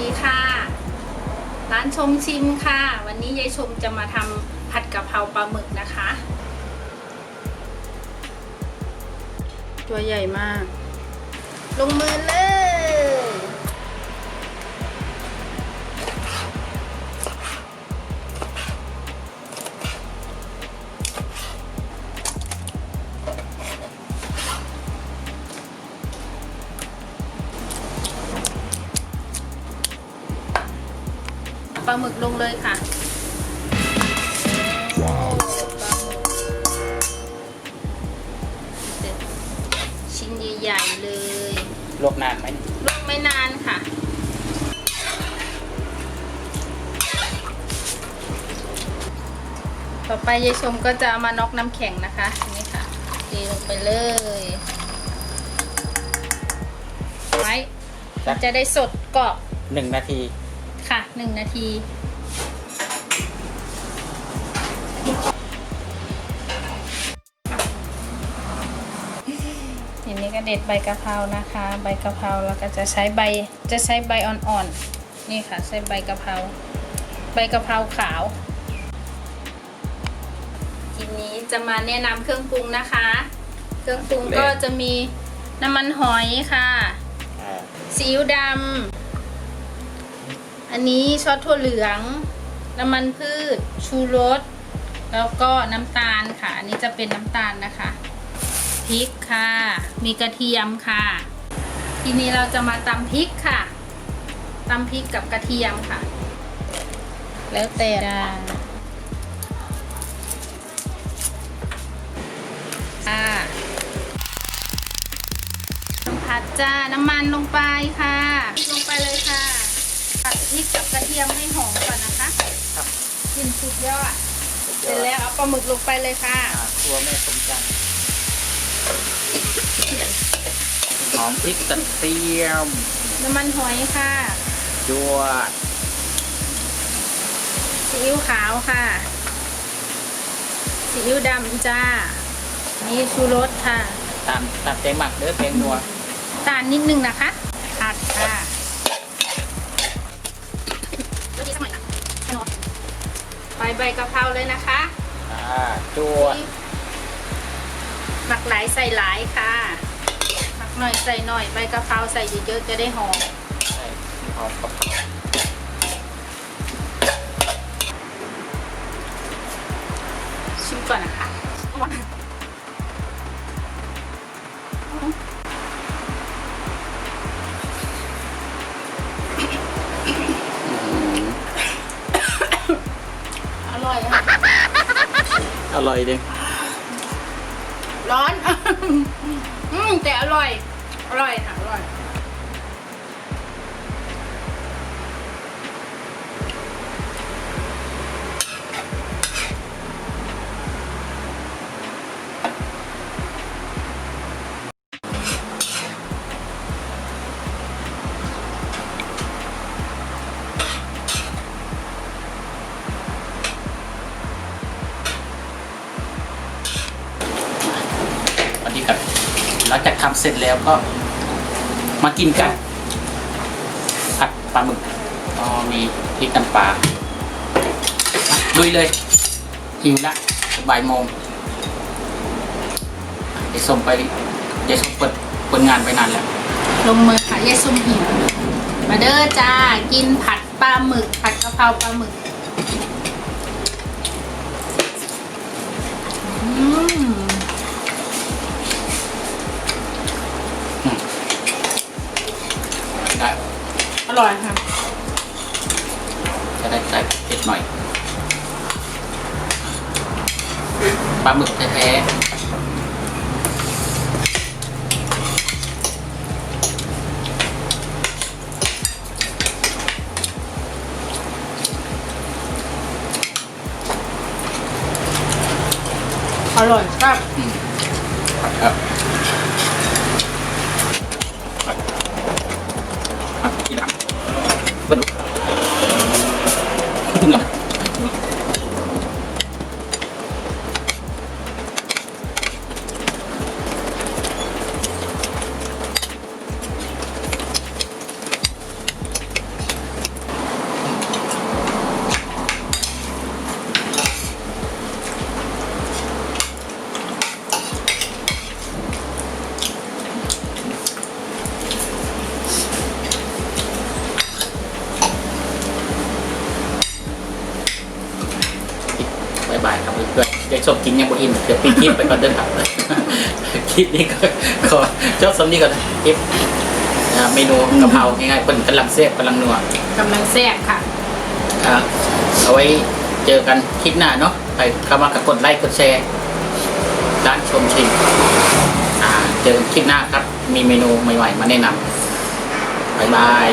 ดีค่ะ ร้านชิมค่ะ วันนี้ยายชมจะมาทำผัดกะเพราปลาหมึกนะคะ ตัวใหญ่มาก ลงมือเลย ปลาหมึกลงเลยค่ะว้าวชิ้นใหญ่ๆเลยลวกนานไหมลวกไม่นานค่ะต่อไปยายชมก็จะเอามาน็อกน้ำแข็งนะคะนี่ค่ะเทลงไปเลยไว้มันจะได้สดกรอบหนึ่งนาที ค่ะหนึ่งนาทีทีนี้ก็เด็ดใบกะเพรานะคะ ใบกะเพราแล้วก็จะใช้ใบจะใช้ใบอ่อนๆนี่ค่ะใช้ใบกะเพราใบกะเพราขาวทีนี้จะมาแนะนำเครื่องปรุงนะคะ เครื่องปรุงก็จะมีน้ำมันหอยค่ะอ่าซีอิ๊วดำ อันนี้ซอสถั่วเหลือง น้ำมันพืช ชูรส แล้วก็น้ำตาลค่ะ อันนี้จะเป็นน้ำตาลนะคะ พริกค่ะ มีกระเทียมค่ะ ทีนี้เราจะมาตำพริกค่ะตำพริกกับกระเทียมค่ะ แล้วแต่จ้าค่ะผัดจ้าน้ำมันลงไปค่ะลงไปเลยค่ะ ผัดพริกกับกระเทียมให้หอมก่อนนะคะครับกลินสุดยอด เสร็จแล้วเอาปลาหมึกลงไปเลยค่ะอ่าครัวแม่สมจันทร์หอมพริกกระเทียมน้ำมันหอยค่ะจวดซีอิ๊วขาวค่ะซีอิ๊วดำจ้า นี่ชูรสค่ะ ตามตามใจหมักเด้อแกงนัวตาลนิดนึงนะคะผัดค่ะ ใบกะเพราเลยนะคะอ่าจวดหมักหลายใส่หลายค่ะ หมักหน่อยใส่หน่อยใบกะเพราใส่เยอะๆจะได้หอมใช่หอมกับชิมก่อนนะคะ อร่อยดิร้อน อืมแต่อร่อย อร่อยค่ะอร่อย วันนี้ครับหลังจากทำเสร็จแล้วก็ มากินกันผัดปลาหมึกอ๋อมีพริกน้ำปลาลุยเลยหิวละบ่ายโมงเดี๋ยวส่งไปเดี๋ยวส่งเปิดเปิดงานไปนานแล้วลงมือค่ะยายส้มหิวมาเด้อจ้า กินผัดปลาหมึก ผัดกะเพราปลาหมึกอืม ร่อยค่ะ จะได้ใส่เผ็ดหน่อยปลาหมึกแท้ๆอร่อยครับครับ เอิ่มเดี๋ยวปิดคลิปไปก่อนเด้อครับ คลิปนี้ก็ขอจบสำนี้ก่อนนะคลิปอ่าเมนูกะเพราง่ายๆคนกำลังเสียบกำลังนัวกำลังแซ่บค่ะ อ่าเอาไว้เจอกันคลิปหน้าเนาะไปเข้ามากดไลค์กดแชร์ร้านชมชิมอ่าเจอกันคลิปหน้าครับ มีเมนูใหม่ๆมาแนะนำบ๊ายบาย